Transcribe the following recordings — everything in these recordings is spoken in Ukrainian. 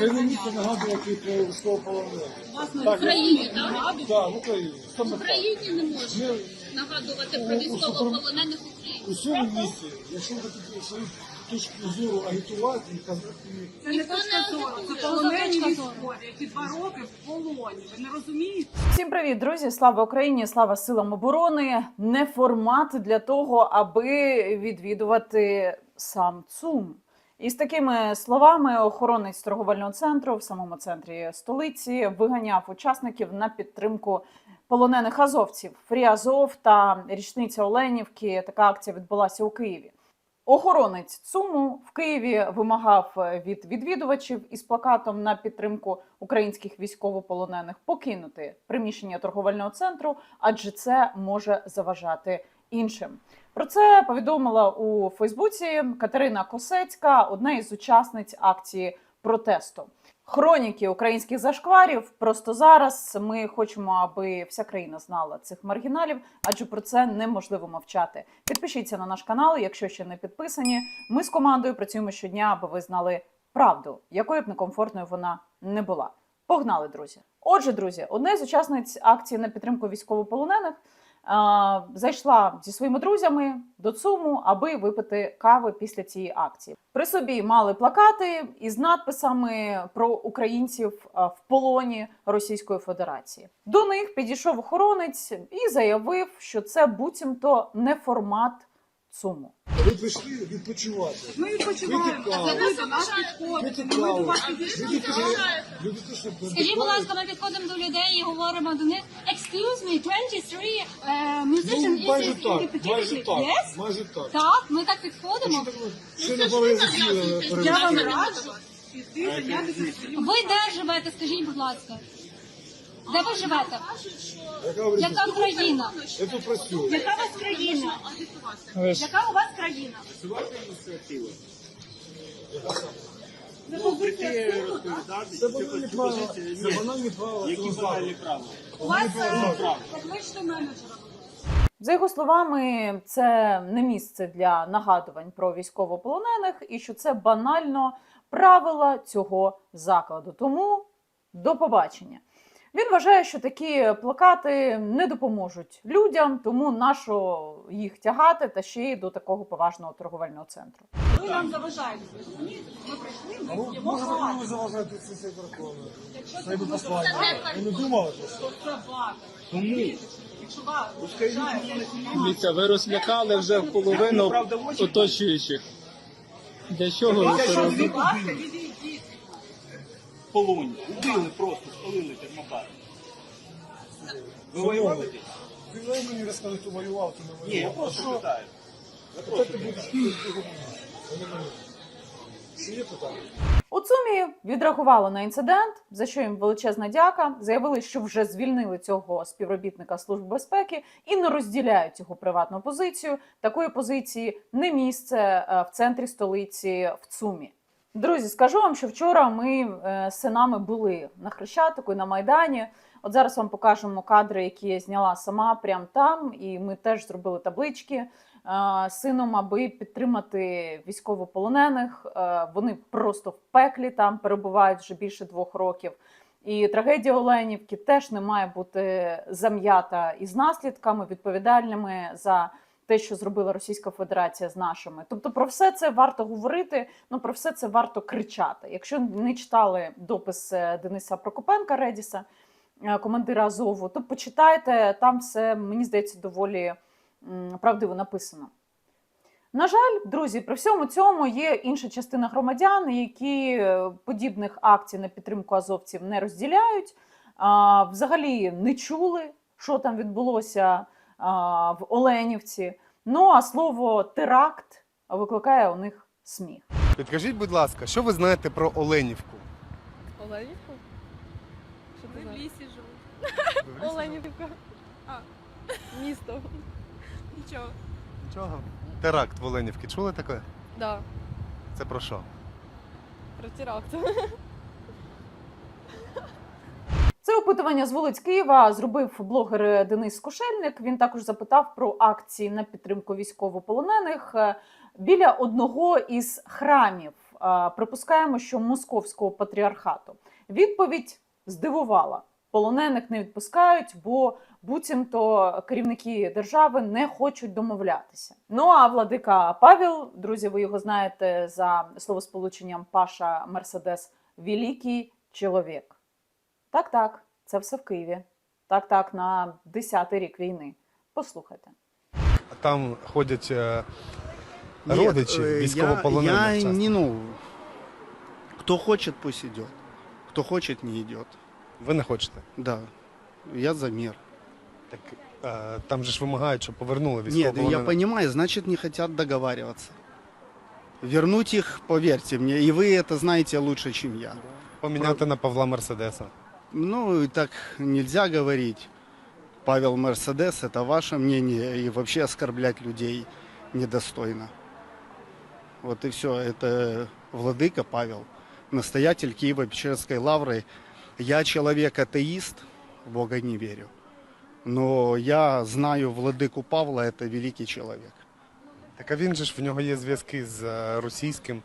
Це не місце нагадувати про військовополонених. В Україні, так? Так, в Україні. В Саме так. Україні не можна Ми нагадувати про військовополонених України. у цьому місці, якщо ви такі свою точку зору агітувати і казати, Це не Ніхто точка зору, це полонені військові, які два роки в полоні. Ви не розумієте? Всім привіт, друзі! Слава Україні! Слава силам оборони! Не формат для того, аби відвідувати сам ЦУМ. І з такими словами охоронець торговельного центру в самому центрі столиці виганяв учасників на підтримку полонених азовців. Фрі Азов та річниця Оленівки. Така акція відбулася у Києві. Охоронець ЦУМу в Києві вимагав від відвідувачів із плакатом на підтримку українських військовополонених покинути приміщення торговельного центру, адже це може заважати іншим. Про це повідомила у Фейсбуці Катерина Косецька, одна із учасниць акції протесту. Хроніки українських зашкварів. Просто зараз ми хочемо, аби вся країна знала цих маргіналів, адже про це неможливо мовчати. Підпишіться на наш канал, якщо ще не підписані. Ми з командою працюємо щодня, аби ви знали правду, якою б некомфортною вона не була. Погнали, друзі. Отже, друзі, одна з учасниць акції на підтримку військовополонених зайшла зі своїми друзями до ЦУМу, аби випити кави після цієї акції. При собі мали плакати із надписами про українців в полоні Російської Федерації. До них підійшов охоронець і заявив, що це буцімто не формат ЦУМу. ви прийшли відпочивати. Ми відпочиваємо, до нас підходите. Ми до вас підійшли. Скажіть, будь ласка, ми підходимо до людей і говоримо до них Excuse me, 23 uh, musician Ну, майже is in так, the майже petition. так, Yes? майже так. Так, ми так підходимо. Ще не були Я вам раджу. Ви де живете? Скажіть, будь ласка. Де ви живете? Яка ви Яка країна? Я тут працюю. Яка у вас країна? Яка у вас країна? У вас е, покличте менеджера. За його словами, це не місце для нагадувань про військовополонених, і що це банально правила цього закладу. Тому до побачення. Він вважає, що такі плакати не допоможуть людям, тому нащо їх тягати та ще й до такого поважного торговельного центру. Ви нам заважаєте. ви розумієте? Ми прийшли, ми ви салат. не заважаєте це? Це послання. Ви не думали про це? то. Тому Якщо вас заважає, Дивіться, ви розлякали вже половину оточуючих. Для чого ви це робите? ласка. В полоні. Убили просто, спалили термобар. Ви воювали? десь? Ти дай мені розказати, хто воював, хто не Ні, я воював. просто питаю. Це ти будеш. Ще є питання? У ЦУМі відреагували на інцидент, за що їм величезна дяка. Заявили, що вже звільнили цього співробітника служби безпеки і не розділяють його приватну позицію. Такої позиції не місце е, в центрі столиці в ЦУМі. Друзі, скажу вам, що вчора ми е, з синами були на Хрещатику і на Майдані. От зараз вам покажемо кадри, які я зняла сама прямо там. І ми теж зробили таблички е, з сином, аби підтримати військовополонених. Е, Вони просто в пеклі там перебувають вже більше двох років. І трагедія Оленівки теж не має бути зам'ята із наслідками відповідальними за те, що зробила Російська Федерація з нашими. Тобто про все це варто говорити, ну про все це варто кричати. Якщо не читали допис е, Дениса Прокопенка Редіса, е, командира Азову, то почитайте там все, мені здається, доволі правдиво написано. На жаль, друзі, при всьому цьому є інша частина громадян, які е, подібних акцій на підтримку азовців не розділяють, взагалі не чули, що там відбулося в Оленівці. Ну а слово теракт викликає у них сміх. Підкажіть, будь ласка, що ви знаєте про Оленівку? Оленівку? Що ти в лісі живуть. Оленівка. А. Місто. Нічого. Чого? Теракт в Оленівці. Чули таке? Да. Це про що? Про теракт. Це опитування з вулиць Києва зробив блогер Денис Кошельник. Він також запитав про акції на підтримку військовополонених е, біля одного із храмів припускаємо, що московського патріархату. Відповідь здивувала. Полонених не відпускають, бо буцімто керівники держави не хочуть домовлятися. Ну а владика Павел, друзі, ви його знаєте за словосполученням Паша Мерседес, великий чоловік. Так, так, це все в Києві. Так, так, на 10-й рік війни. Послухайте. А там ходять е, Нет, родичі э, військовополонених. Я, я часто. не, ну, кто хочет, пусть идет. Кто хочет, не идет. Ви не хочете. Да, я за мир. Так е, там же ж вимагають, щоб повернули Нет, військовополонених. я понимаю, значит, не хотят договариваться. Вернуть их, поверьте мне, и вы это знаете лучше, чем я. Поміняти на Павла Мерседеса. Ну, и так нельзя говорить. Павел Мерседес, это ваше мнение, и вообще оскорблять людей недостойно. Вот и все. Это владыка Павел, настоятель Киево-Печерской лавры. Я человек-атеист, в Бога не верю. Но я знаю владыку Павла, это великий человек. Так а він же ж в нього є зв'язки з е, російським.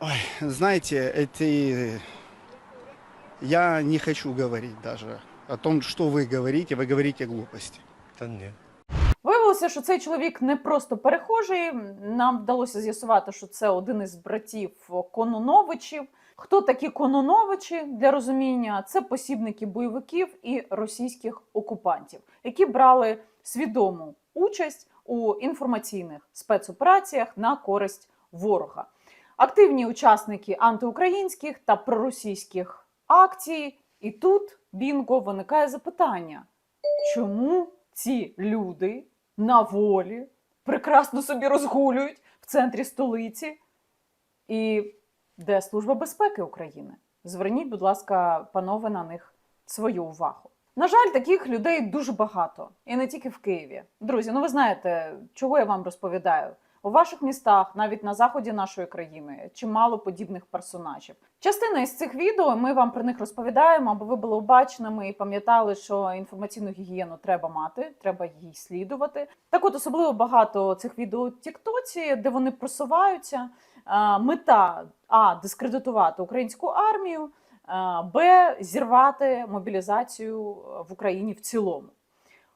Ой, знаете, эти... Я не хочу говорить даже о том, что вы говорите. Вы говорите глупости. Та ні. Виявилося, що цей чоловік не просто перехожий. Нам вдалося з'ясувати, що це один із братів Конуновичів. Хто такі Конуновичі для розуміння? Це посібники бойовиків і російських окупантів, які брали свідому участь у інформаційних спецопераціях на користь ворога. Активні учасники антиукраїнських та проросійських акцій. І тут бінго виникає запитання: чому ці люди на волі прекрасно собі розгулюють в центрі столиці? І де Служба безпеки України? Зверніть, будь ласка, панове, на них свою увагу. На жаль, таких людей дуже багато, і не тільки в Києві. Друзі, ну ви знаєте, чого я вам розповідаю? У ваших містах, навіть на заході нашої країни, чимало подібних персонажів. Частина із цих відео ми вам про них розповідаємо, аби ви були обачними і пам'ятали, що інформаційну гігієну треба мати, треба їй слідувати. Так, от особливо багато цих відео у Тіктоці, де вони просуваються. Мета а дискредитувати українську армію, б зірвати мобілізацію в Україні в цілому.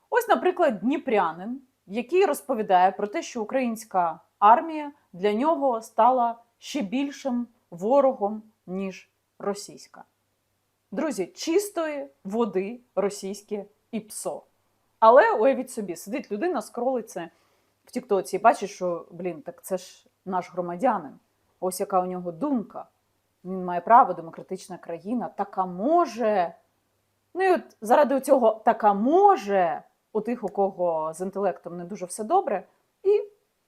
Ось, наприклад, Дніпрянин, який розповідає про те, що українська армія для нього стала ще більшим ворогом, ніж російська. Друзі, чистої води російське і ПСО. Але уявіть собі, сидить людина, скролить це в Тіктоці і бачить, що блін, так це ж наш громадянин. Ось яка у нього думка. Він має право, демократична країна, така може. Ну і от заради цього така може у тих, у кого з інтелектом не дуже все добре, і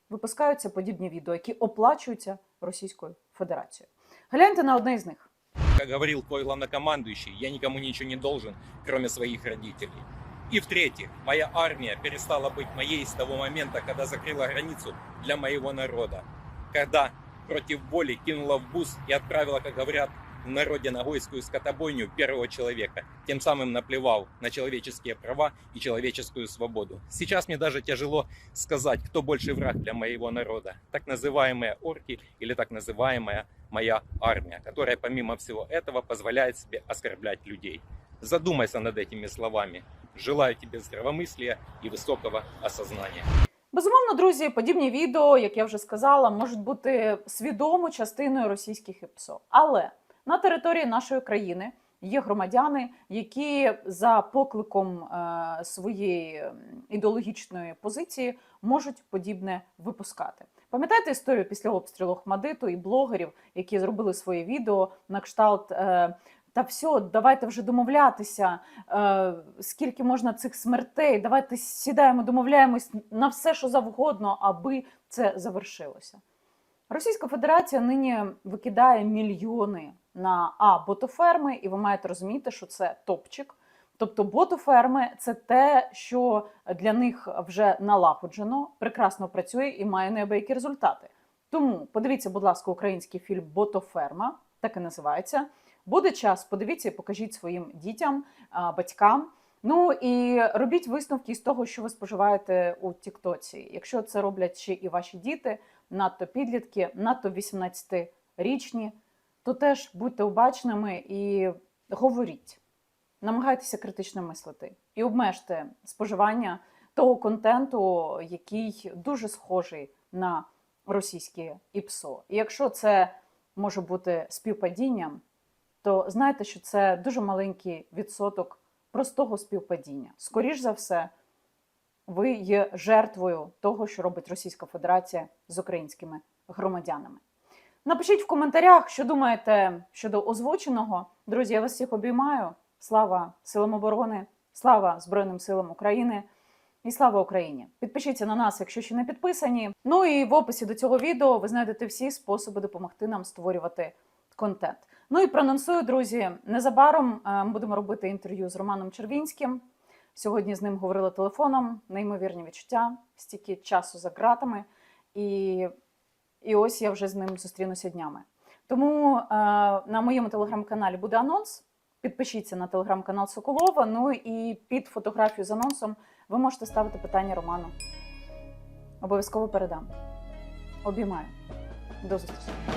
випускаються подібні відео, які оплачуються Російською Федерацією. Гляньте на одне із них. Как говорил твой главнокомандующий, я никому ничего не должен, кроме своих родителей. И в-третьих, моя армия перестала быть моей с того момента, когда закрыла границу для моего народа. Когда против воли кинула в бус и отправила, как говорят в народе, на гойскую скотобойню первого человека, тем самым наплевав на человеческие права и человеческую свободу. Сейчас мне даже тяжело сказать, кто больше враг для моего народа. Так называемые орки или так называемая моя армия, которая помимо всего этого позволяет себе оскорблять людей. Задумайся над этими словами. Желаю тебе здравомыслия и высокого осознания. Безумовно, друзі, подібні відео, як я вже сказала, можуть бути свідомо частиною російських ІПСО. Але на території нашої країни є громадяни, які за покликом е, своєї ідеологічної позиції можуть подібне випускати. Пам'ятаєте історію після обстрілу Хмадиту і блогерів, які зробили своє відео на кшталт. Е, та все, давайте вже домовлятися. Е, скільки можна цих смертей? Давайте сідаємо, домовляємось на все, що завгодно, аби це завершилося. Російська Федерація нині викидає мільйони на а ботоферми, і ви маєте розуміти, що це топчик. Тобто ботоферми це те, що для них вже налагоджено, прекрасно працює і має неабиякі результати. Тому подивіться, будь ласка, український фільм Ботоферма, так і називається. Буде час, подивіться і покажіть своїм дітям, батькам. Ну і робіть висновки з того, що ви споживаєте у Тіктоці. Якщо це роблять ще і ваші діти, надто підлітки, надто 18 річні, то теж будьте обачними і говоріть. Намагайтеся критично мислити і обмежте споживання того контенту, який дуже схожий на російське ІПСО. І якщо це може бути співпадінням, то знайте, що це дуже маленький відсоток простого співпадіння. Скоріш за все, ви є жертвою того, що робить Російська Федерація з українськими громадянами. Напишіть в коментарях, що думаєте щодо озвученого. Друзі, я вас всіх обіймаю. Слава силам оборони, слава Збройним силам України і слава Україні! Підпишіться на нас, якщо ще не підписані. Ну і в описі до цього відео ви знайдете всі способи допомогти нам створювати контент. Ну і проанонсую, друзі, незабаром е, ми будемо робити інтерв'ю з Романом Червінським. Сьогодні з ним говорила телефоном, неймовірні відчуття, стільки часу за ґратами. І, і ось я вже з ним зустрінуся днями. Тому е, на моєму телеграм-каналі буде анонс. Підпишіться на телеграм-канал Соколова. Ну і під фотографію з анонсом ви можете ставити питання Роману. Обов'язково передам. Обіймаю. До зустрічі.